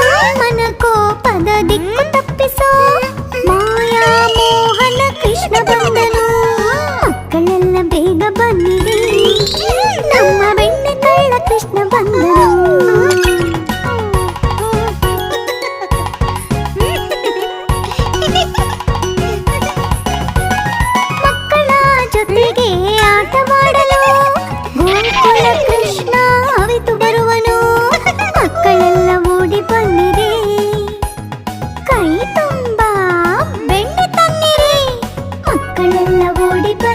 ಅಮ್ಮನ ಕೋಪದ ದಿಕ್ಕು ತಪ್ಪಿಸೋ ಮಾಯಾ ಮೋಹನ ಕೃಷ್ಣ ಬಂದನು ಮಕ್ಕಳೆಲ್ಲ ಬೇಗ ಬನ್ನಿರಿ மெல்ல ஓடி வந்து